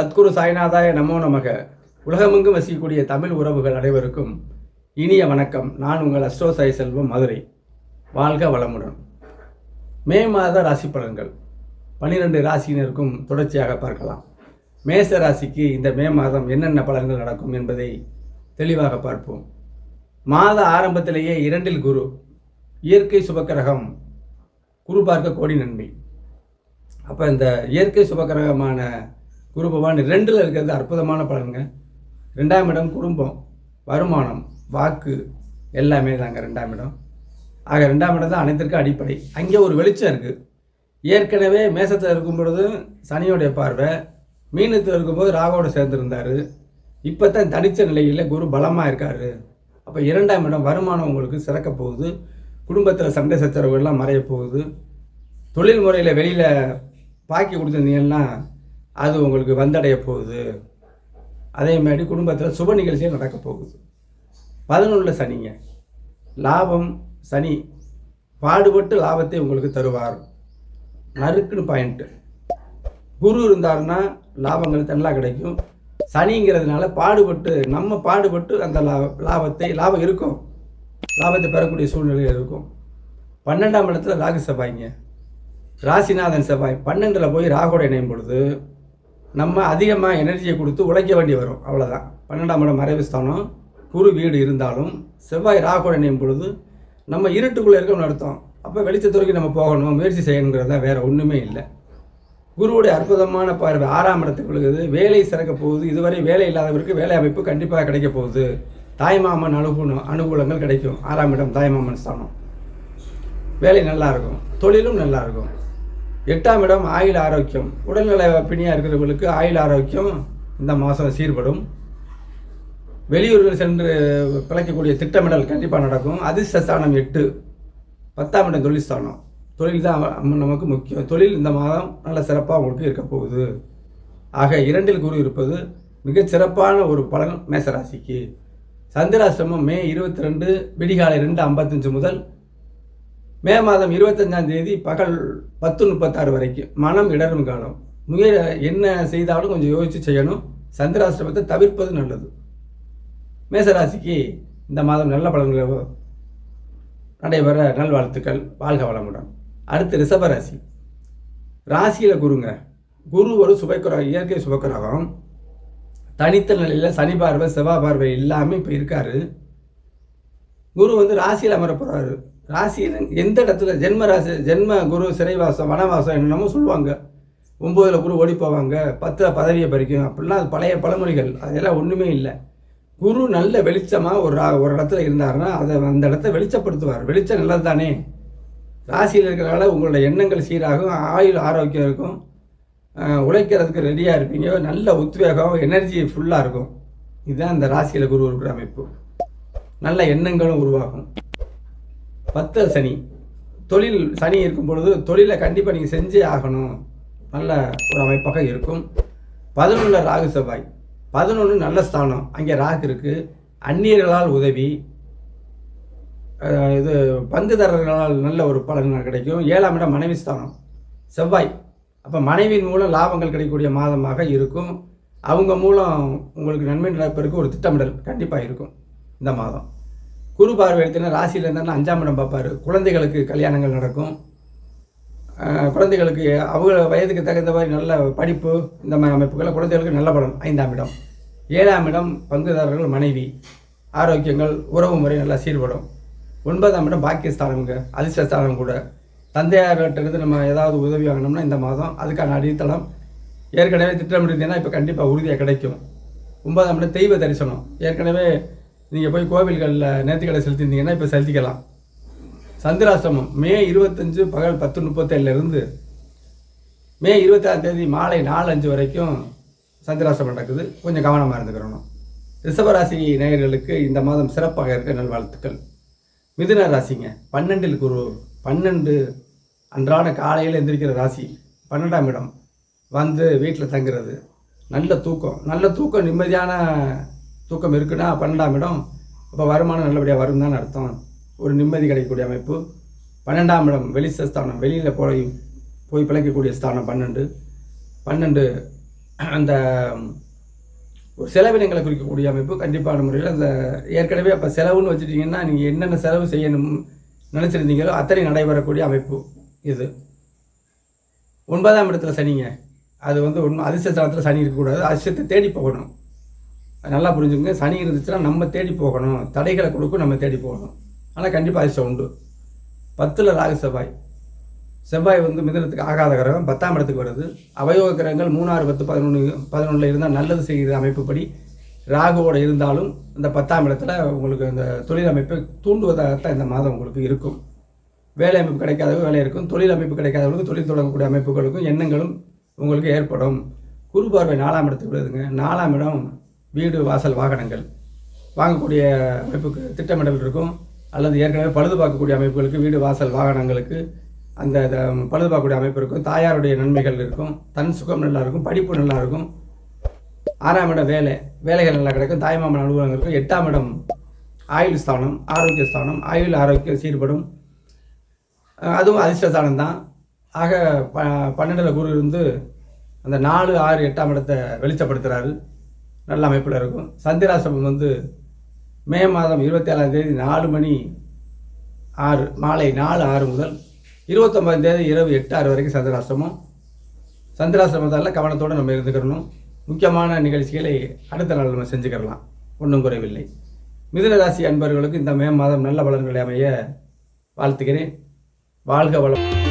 சத்குரு சாய்நாதாய நமோ நமக. உலகமெங்கும் வசிக்கக்கூடிய தமிழ் உறவுகள் அனைவருக்கும் இனிய வணக்கம். நான் உங்கள் அஸ்ட்ரோ சாய் செல்வம் மதுரை. வாழ்க வளமுடன். மே மாத ராசி பலன்கள். பன்னிரெண்டு ராசியினருக்கும் தொடர்ச்சியாக பார்க்கலாம். மேச ராசிக்கு இந்த மே மாதம் என்னென்ன பலன்கள் நடக்கும் என்பதை தெளிவாக பார்ப்போம். மாத ஆரம்பத்திலேயே இரண்டில் குரு இயற்கை சுபக்கிரகம் குரு பார்க்க கோடி நன்மை. அப்போ இந்த இயற்கை சுபக்கிரகமான குரு பகவான் ரெண்டில் இருக்கிறது அற்புதமான பலனுங்க. ரெண்டாம் இடம் குடும்பம் வருமானம் வாக்கு எல்லாமே தாங்க ரெண்டாம் இடம். ஆக ரெண்டாம் இடம் தான் அனைத்திற்கும் அடிப்படை. அங்கே ஒரு வெளிச்சம் இருக்குது ஏற்கனவே மேசத்தில் இருக்கும் பொழுது சனியோடைய பார்வை மீனத்தில் இருக்கும்போது ராகோடு சேர்ந்துருந்தார். இப்போ தான் தனித்த நிலையில் குரு பலமாக இருக்கார். அப்போ இரண்டாம் இடம் வருமானம் உங்களுக்கு சிறக்க போகுது. குடும்பத்தில் சண்டை சச்சரவுகள்லாம் மறைய போகுது. தொழில் முறையில் வெளியில் பாக்கி கொடுத்துருந்தீங்கன்னா அது உங்களுக்கு வந்தடைய போகுது. அதே மாதிரி குடும்பத்தில் சுப நிகழ்ச்சியும் நடக்க போகுது. பதினொன்றில் சனிங்க. லாபம் சனி பாடுபட்டு லாபத்தை உங்களுக்கு தருவார். நறுக்குன்னு பாயிண்ட்டு குரு இருந்தாருன்னா லாபங்கள் தன்னாக கிடைக்கும். சனிங்கிறதுனால பாடுபட்டு நம்ம பாடுபட்டு அந்த லா லாபத்தை லாபம் இருக்கும். லாபத்தை பெறக்கூடிய சூழ்நிலை இருக்கும். பன்னெண்டாம் இடத்துல ராகு செவ்வாய்ங்க. ராசிநாதன் செவ்வாய். பன்னெண்டில் போய் ராகோட இணையும் பொழுது நம்ம அதிகமாக எனர்ஜியை கொடுத்து உழைக்க வேண்டி வரும். அவ்வளோதான் பன்னெண்டாம் இடம் மறைவு ஸ்தானம். குரு வீடு இருந்தாலும் செவ்வாய் ராகோட இணையும் பொழுது நம்ம இருட்டுக்குள்ளே இருக்கணும்னு அர்த்தம். அப்போ வெளிச்சத்துறைக்கு நம்ம போகணும். முயற்சி செய்யணுங்கிறது தான் வேறு ஒன்றுமே இல்லை. குருவுடைய அற்புதமான பார்வை ஆறாம் இடத்துக்கு விழுகுது. வேலை சிறக்க போகுது. இதுவரை வேலை இல்லாதவருக்கு வேலை அமைப்பு கண்டிப்பாக கிடைக்க போகுது. தாய்மாமன் அனுகூலம் அனுகூலங்கள் கிடைக்கும். ஆறாம் இடம் தாய்மாமன் ஸ்தானம். வேலை நல்லா இருக்கும். தொழிலும் நல்லா இருக்கும். எட்டாம் இடம் ஆயுள் ஆரோக்கியம். உடல்நல பிணியாக இருக்கிறவங்களுக்கு ஆயுள் ஆரோக்கியம் இந்த மாதம் சீர்படும். வெளியூர்கள் சென்று பிழைக்கக்கூடிய திட்டமிடல் கண்டிப்பாக நடக்கும். அதிர்ஷ்டஸ்தானம் எட்டு. பத்தாம் இடம் தொழில் ஸ்தானம் தொழில் தான் நமக்கு முக்கியம். தொழில் இந்த மாதம் நல்ல சிறப்பாக உங்களுக்கு இருக்க போகுது. ஆக இரண்டில் குரு இருப்பது மிகச் சிறப்பான ஒரு பலன் மேசராசிக்கு. சந்திராசிரமம் மே இருபத்தி ரெண்டு விடிகாலை ரெண்டு ஐம்பத்தஞ்சு முதல் மே மாதம் இருபத்தஞ்சாம் தேதி பகல் பத்து முப்பத்தாறு வரைக்கும் மனம் இடரும் காலம். முயற என்ன செய்தாலும் கொஞ்சம் யோசித்து செய்யணும். சந்திராசிரமத்தை தவிர்ப்பது நல்லது. மேசராசிக்கு இந்த மாதம் நல்ல பலன்களோ நடைபெற நல்வாழ்த்துக்கள். வாழ்க வளமுடன். அடுத்து ரிஷபராசி. ராசியில் குருங்க. குரு ஒரு சுபக்கிரகம் இயற்கை சுபக்கிரகம் தனித்த நிலையில் சனி பார்வை செவ்வாய் பார்வை இல்லாமல் இப்போ இருக்காரு. குரு வந்து ராசியில் அமர போகிறாரு ராசியில் எந்த இடத்துல ஜென்ம ராசி ஜென்ம குரு சிறைவாசம் வனவாசம் என்னென்னமோ சொல்லுவாங்க. ஒம்போதில் குரு ஓடி போவாங்க பத்தில் பதவியை பறிக்கும் அப்படிலாம் அது பழைய பழமொழிகள். அதெல்லாம் ஒன்றுமே இல்லை. குரு நல்ல வெளிச்சமாக ஒரு ஒரு இடத்துல இருந்தாருன்னா அதை அந்த இடத்த வெளிச்சப்படுத்துவார். வெளிச்சம் நல்லது தானே ராசியில் இருக்கிறனால உங்களோட எண்ணங்கள் சீராகும் ஆயுள் ஆரோக்கியம் இருக்கும். உழைக்கிறதுக்கு ரெடியாக இருப்பீங்க. நல்ல உத்வேகம் எனர்ஜி ஃபுல்லாக இருக்கும். இதுதான் இந்த ராசியில் குரு இருக்கிற அமைப்பு. நல்ல எண்ணங்களும் உருவாகும். பத்து சனி. தொழில் சனி இருக்கும் பொழுது தொழிலை கண்டிப்பாக நீங்கள் செஞ்சே ஆகணும். நல்ல ஒரு அமைப்பாக இருக்கும். பதினொன்றில் ராகு செவ்வாய். பதினொன்று நல்ல ஸ்தானம். அங்கே ராகு இருக்குது அந்நியர்களால் உதவி. இது பங்குதாரர்களால் நல்ல ஒரு பலன் கிடைக்கும். ஏழாம் இடம் மனைவி ஸ்தானம். செவ்வாய். அப்போ மனைவியின் மூலம் லாபங்கள் கிடைக்கக்கூடிய மாதமாக இருக்கும். அவங்க மூலம் உங்களுக்கு நன்மை நடப்பதற்கு ஒரு திட்டமிடல் கண்டிப்பாக இருக்கும். இந்த மாதம். குரு பார்வை எடுத்தீங்கன்னா ராசியில் இருந்தாலும் அஞ்சாம் இடம் பார்ப்பார். குழந்தைகளுக்கு கல்யாணங்கள் நடக்கும். குழந்தைகளுக்கு அவங்க வயதுக்கு தகுந்த மாதிரி நல்ல படிப்பு இந்த மாதிரி அமைப்புகளை குழந்தைகளுக்கு நல்ல படம் ஐந்தாம் இடம். ஏழாம் இடம் பங்குதாரர்கள் மனைவி. ஆரோக்கியங்கள் உறவு முறை நல்லா சீர்படும். ஒன்பதாம் இடம் பாக்கியஸ்தானம்ங்க. அதிர்ஷ்டஸ்தானம் கூட. தந்தையார்கிட்ட இருந்து நம்ம ஏதாவது உதவி வாங்கினோம்னா இந்த மாதம் அதுக்கான அடித்தளம். ஏற்கனவே திட்டமிட்டிருந்தீங்கன்னா இப்போ கண்டிப்பாக உறுதியாக கிடைக்கும். ஒன்பதாம் இடம் தெய்வ தரிசனம். ஏற்கனவே நீங்கள் போய் கோவில்களில் நேர்த்திக்கடை செலுத்தியிருந்தீங்கன்னா இப்போ செலுத்திக்கலாம். சந்திராசிரமம் மே இருபத்தஞ்சு பகல் பத்து முப்பத்தேழுலேருந்து மே இருபத்தாறு தேதி மாலை நாலு அஞ்சு வரைக்கும் சந்திராசிரமம் நடக்குது. கொஞ்சம் கவனமாக இருந்துக்கிறணும் ரிஷபராசி நேயர்களுக்கு இந்த மாதம் சிறப்பாக இருக்க நல்வாழ்த்துக்கள். மிதுன ராசிங்க பன்னெண்டில் குரு பன்னெண்டு அன்றாட காலையில் எந்திரிக்கிற ராசி பன்னெண்டாம் இடம் வந்து வீட்டில் தங்குறது. நல்ல தூக்கம் நல்ல தூக்கம் நிம்மதியான தூக்கம் இருக்குன்னா பன்னெண்டாம் இடம். அப்போ வருமானம் நல்லபடியாக வரும் தான் அர்த்தம். ஒரு நிம்மதி கிடைக்கக்கூடிய அமைப்பு. பன்னெண்டாம் இடம் வெளிசஸ்தானம் வெளியில் போய் போய் பிழைக்கக்கூடிய ஸ்தானம் பன்னெண்டு. பன்னெண்டு அந்த ஒரு செலவினங்களை குறிக்கக்கூடிய அமைப்பு. கண்டிப்பான முறையில் அந்த ஏற்கனவே அப்போ செலவுன்னு வச்சுட்டிங்கன்னா நீங்கள் என்னென்ன செலவு செய்யணும் நினச்சிருந்தீங்களோ அத்தனை நடைபெறக்கூடிய அமைப்பு இது. ஒன்பதாம் இடத்துல சனிங்க. அது வந்து ஒன்று அதிர்ஷ்டஸ்தானத்தில் சனி இருக்கக்கூடாது. அதிர்ஷ்டத்தை தேடி போகணும். நல்லா புரிஞ்சுங்க சனி இருந்துச்சுன்னா நம்ம தேடி போகணும். தடைகளை கொடுக்கும் நம்ம தேடி போகணும். ஆனால் கண்டிப்பாக அதிர்ஷ்டம் உண்டு. பத்தில் ராகு செவ்வாய். செவ்வாய் வந்து மிதனத்துக்கு ஆகாத கிரகம். பத்தாம் இடத்துக்கு வருது. அவயோக கிரகங்கள் மூணாறு பத்து பதினொன்று பதினொன்றில் இருந்தால் நல்லது செய்கிற அமைப்புப்படி. ராகுவோட இருந்தாலும் இந்த பத்தாம் இடத்துல உங்களுக்கு அந்த தொழில் அமைப்பை தூண்டுவதாகத்தான் இந்த மாதம் உங்களுக்கு இருக்கும். வேலை அமைப்பு கிடைக்காதவங்க வேலை இருக்கும். தொழில் அமைப்பு கிடைக்காதவங்களுக்கு தொழில் தொடங்கக்கூடிய அமைப்புகளுக்கும் எண்ணங்களும் உங்களுக்கு ஏற்படும். குரு பார்வை நாலாம் இடத்துக்கு விடுதுங்க நாலாம் இடம் வீடு வாசல் வாகனங்கள் வாங்கக்கூடிய அமைப்புக்கு திட்டமிடல் இருக்கும். அல்லது ஏற்கனவே பழுது பார்க்கக்கூடிய அமைப்புகளுக்கு வீடு வாசல் வாகனங்களுக்கு அந்த இத- பழுது பார்க்கக்கூடிய அமைப்பு இருக்கும். தாயாருடைய நன்மைகள் இருக்கும். தன் சுகம் நல்லா இருக்கும். படிப்பு நல்லா இருக்கும். ஆறாம் இடம் வேலை. வேலைகள் நல்லா கிடைக்கும். தாய்மாமன் அனுபவங்கள் இருக்கும். எட்டாம் இடம் ஆயுள் ஸ்தானம் ஆரோக்கிய ஸ்தானம். ஆயுள் ஆரோக்கியம் சீர்படும். அதுவும் அதிர்ஷ்டஸ்தானம் தான். ஆக ப பன்னெண்டில் குரு இருந்து அந்த நாலு ஆறு எட்டாம் இடத்தை வெளிச்சப்படுத்துகிறாரு நல்ல அமைப்பில் இருக்கும். சந்திராசிரமம் வந்து மே மாதம் இருபத்தி ஏழாம் தேதி நாலு மணி ஆறு மாலை நாலு ஆறு முதல் இருபத்தொம்பதாம் தேதி இரவு எட்டு ஆறு வரைக்கும் சந்திராசிரமம். சந்திராசிரமத்தால் கவனத்தோடு நம்ம இருந்துக்கிறணும். முக்கியமான நிகழ்ச்சிகளை அடுத்த நாள் நம்ம செஞ்சுக்கிறலாம். ஒன்றும் குறைவில்லை. மிதுனராசி அன்பர்களுக்கு இந்த மே மாதம் நல்ல பலன்களை அமைய வாழ்த்துகிறேன். வாழ்க வளம்.